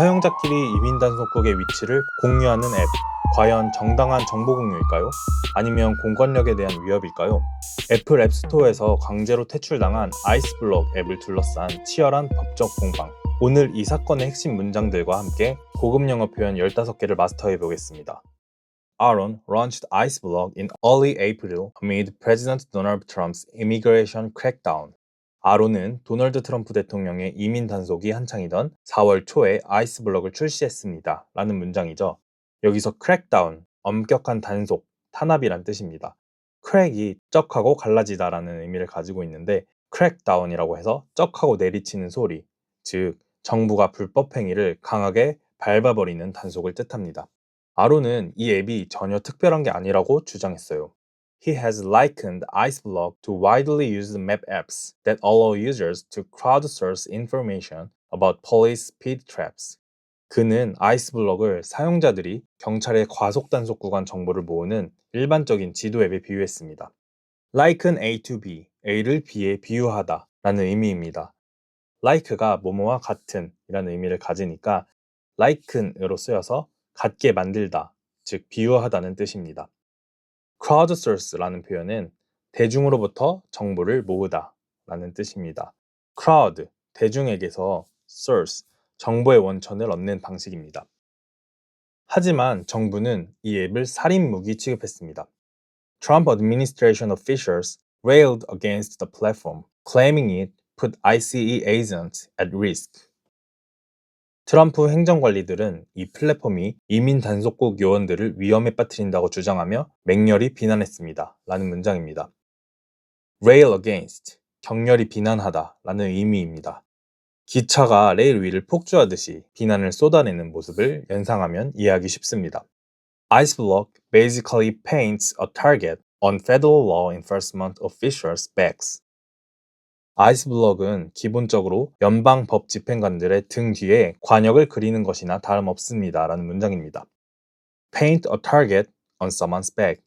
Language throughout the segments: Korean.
사용자끼리 이민 단속국의 위치를 공유하는 앱. 과연 정당한 정보 공유일까요? 아니면 공권력에 대한 위협일까요? 애플 앱스토어에서 강제로 퇴출당한 아이스블록 앱을 둘러싼 치열한 법적 공방. 오늘 이 사건의 핵심 문장들과 함께 고급 영어 표현 15개를 마스터해 보겠습니다. Aaron launched IceBlock in early April amid President Donald Trump's immigration crackdown. 아론은 도널드 트럼프 대통령의 이민 단속이 한창이던 4월 초에 아이스블럭을 출시했습니다. 라는 문장이죠. 여기서 crackdown, 엄격한 단속, 탄압이란 뜻입니다. crack이 쩍하고 갈라지다 라는 의미를 가지고 있는데 crackdown이라고 해서 쩍하고 내리치는 소리, 즉 정부가 불법 행위를 강하게 밟아버리는 단속을 뜻합니다. 아론은 이 앱이 전혀 특별한 게 아니라고 주장했어요. He has likened IceBlock to widely used map apps that allow users to crowdsource information about police speed traps. 그는 아이스블럭을 사용자들이 경찰의 과속 단속 구간 정보를 모으는 일반적인 지도 앱에 비유했습니다. Liken A to B, A를 B에 비유하다 라는 의미입니다. like가 뭐뭐와 같은 이라는 의미를 가지니까 liken으로 쓰여서 같게 만들다, 즉 비유하다는 뜻입니다. Crowdsource라는 표현은 대중으로부터 정보를 모으다 라는 뜻입니다. crowd, 대중에게서 source, 정보의 원천을 얻는 방식입니다. 하지만 정부는 이 앱을 살인 무기 취급했습니다. Trump administration officials railed against the platform, claiming it put ICE agents at risk. 트럼프 행정관리들은 이 플랫폼이 이민 단속국 요원들을 위험에 빠뜨린다고 주장하며 맹렬히 비난했습니다. 라는 문장입니다. rail against, 격렬히 비난하다 라는 의미입니다. 기차가 레일 위를 폭주하듯이 비난을 쏟아내는 모습을 연상하면 이해하기 쉽습니다. Iceblock basically paints a target on federal law enforcement officials' backs. 아이스블럭은 기본적으로 연방 법 집행관들의 등 뒤에 관역을 그리는 것이나 다름없습니다. 라는 문장입니다. Paint a target on someone's back.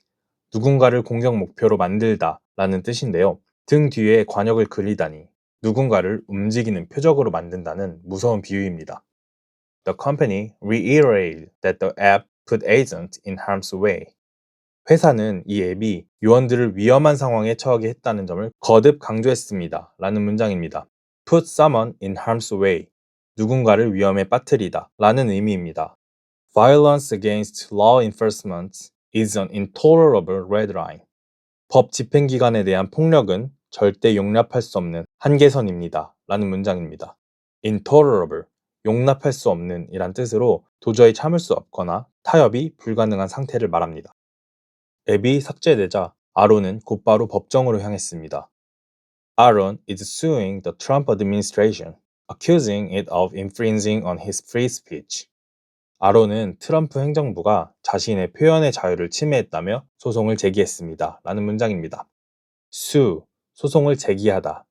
누군가를 공격 목표로 만들다 라는 뜻인데요. 등 뒤에 관역을 그리다니 누군가를 움직이는 표적으로 만든다는 무서운 비유입니다. The company reiterated that the app put agents in harm's way. 회사는 이 앱이 요원들을 위험한 상황에 처하게 했다는 점을 거듭 강조했습니다. 라는 문장입니다. Put someone in harm's way. 누군가를 위험에 빠뜨리다 라는 의미입니다. Violence against law enforcement is an intolerable red line. 법 집행기관에 대한 폭력은 절대 용납할 수 없는 한계선입니다. 라는 문장입니다. intolerable, 용납할 수 없는 이란 뜻으로 도저히 참을 수 없거나 타협이 불가능한 상태를 말합니다. 앱이 삭제되자 아론은 곧바로 법정으로 향했습니다. Aaron is suing the Trump administration, accusing it of infringing on his free speech. 아론은 트럼프 행정부가 자신의 표현의 자유를 침해했다며 소송을 제기했습니다. 라는 문장입니다. sue, 소송을 제기하다.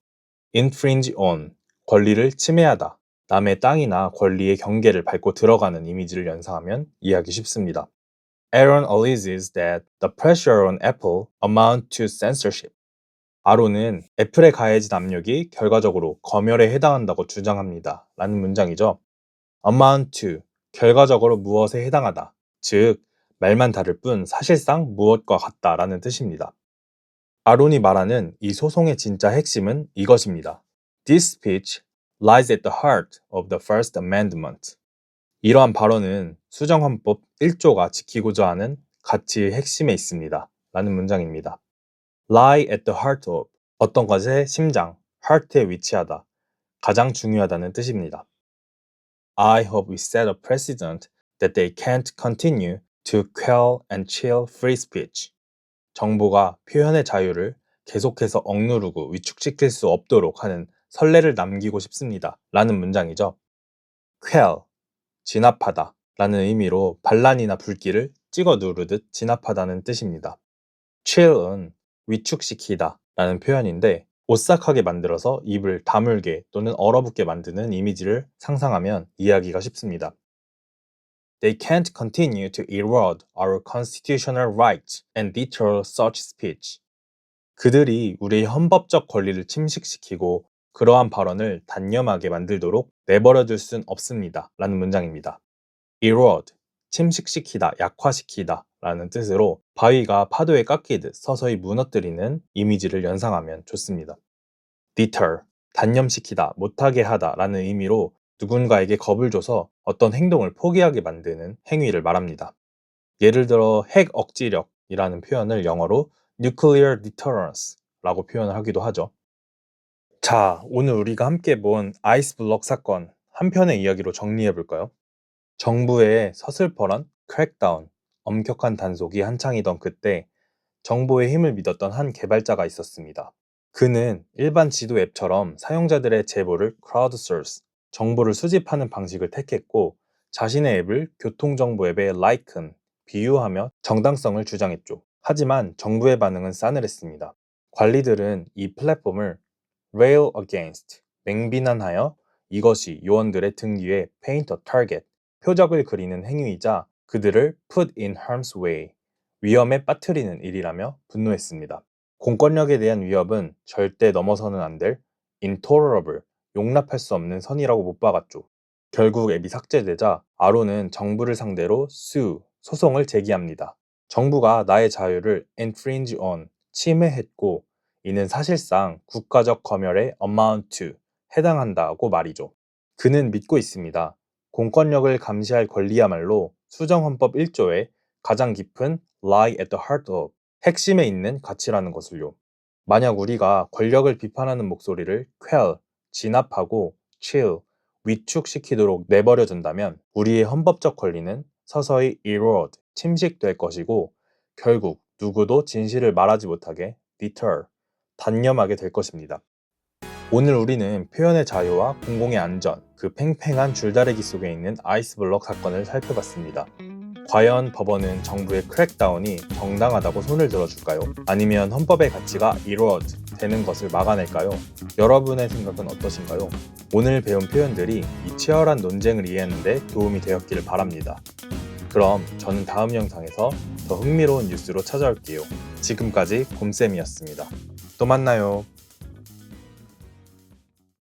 infringe on, 권리를 침해하다. 남의 땅이나 권리의 경계를 밟고 들어가는 이미지를 연상하면 이해하기 쉽습니다. Aaron alleges that the pressure on Apple amount to censorship. 아론은 애플에 가해진 압력이 결과적으로 검열에 해당한다고 주장합니다. 라는 문장이죠. amount to, 결과적으로 무엇에 해당하다. 즉, 말만 다를 뿐 사실상 무엇과 같다 라는 뜻입니다. 아론이 말하는 이 소송의 진짜 핵심은 이것입니다. This speech lies at the heart of the First Amendment. 이러한 발언은 수정헌법 1조가 지키고자 하는 가치의 핵심에 있습니다. 라는 문장입니다. lie at the heart of 어떤 것의 심장, heart에 위치하다, 가장 중요하다는 뜻입니다. I hope we set a precedent that they can't continue to quell and chill free speech. 정부가 표현의 자유를 계속해서 억누르고 위축시킬 수 없도록 하는 선례를 남기고 싶습니다. 라는 문장이죠. quell, 진압하다 라는 의미로 반란이나 불길을 찍어 누르듯 진압하다는 뜻입니다. chill은 위축시키다 라는 표현인데 오싹하게 만들어서 입을 다물게 또는 얼어붙게 만드는 이미지를 상상하면 이해하기가 쉽습니다. They can't continue to erode our constitutional rights and deter such speech. 그들이 우리의 헌법적 권리를 침식시키고 그러한 발언을 단념하게 만들도록 내버려둘 순 없습니다. 라는 문장입니다. Erode, 침식시키다, 약화시키다 라는 뜻으로 바위가 파도에 깎이듯 서서히 무너뜨리는 이미지를 연상하면 좋습니다. deter, 단념시키다, 못하게 하다 라는 의미로 누군가에게 겁을 줘서 어떤 행동을 포기하게 만드는 행위를 말합니다. 예를 들어 핵 억지력이라는 표현을 영어로 nuclear deterrence 라고 표현을 하기도 하죠. 자, 오늘 우리가 함께 본 아이스 블럭 사건 한 편의 이야기로 정리해 볼까요? 정부의 서슬퍼런 크랙다운, 엄격한 단속이 한창이던 그때 정보의 힘을 믿었던 한 개발자가 있었습니다. 그는 일반 지도 앱처럼 사용자들의 제보를 crowdsource, 정보를 수집하는 방식을 택했고 자신의 앱을 교통정보 앱에 liken, 비유하며 정당성을 주장했죠. 하지만 정부의 반응은 싸늘했습니다. 관리들은 이 플랫폼을 rail against, 맹비난하여 이것이 요원들의 등 뒤에 paint a target, 표적을 그리는 행위이자 그들을 put in harm's way, 위험에 빠뜨리는 일이라며 분노했습니다. 공권력에 대한 위협은 절대 넘어서는 안 될 intolerable, 용납할 수 없는 선이라고 못 박았죠. 결국 앱이 삭제되자 아론은 정부를 상대로 sue, 소송을 제기합니다. 정부가 나의 자유를 infringe on, 침해했고 이는 사실상 국가적 검열의 amount to, 해당한다고 말이죠. 그는 믿고 있습니다. 공권력을 감시할 권리야말로 수정헌법 1조의 가장 깊은 lie at the heart of, 핵심에 있는 가치라는 것을요. 만약 우리가 권력을 비판하는 목소리를 quell, 진압하고 chill, 위축시키도록 내버려 둔다면 우리의 헌법적 권리는 서서히 erode, 침식될 것이고 결국 누구도 진실을 말하지 못하게 deter, 단념하게 될 것입니다. 오늘 우리는 표현의 자유와 공공의 안전, 그 팽팽한 줄다리기 속에 있는 아이스블럭 사건을 살펴봤습니다. 과연 법원은 정부의 크랙다운이 정당하다고 손을 들어줄까요? 아니면 헌법의 가치가 이루어드 되는 것을 막아낼까요? 여러분의 생각은 어떠신가요? 오늘 배운 표현들이 이 치열한 논쟁을 이해하는 데 도움이 되었기를 바랍니다. 그럼 저는 다음 영상에서 더 흥미로운 뉴스로 찾아올게요. 지금까지 곰쌤이었습니다. 또 만나요.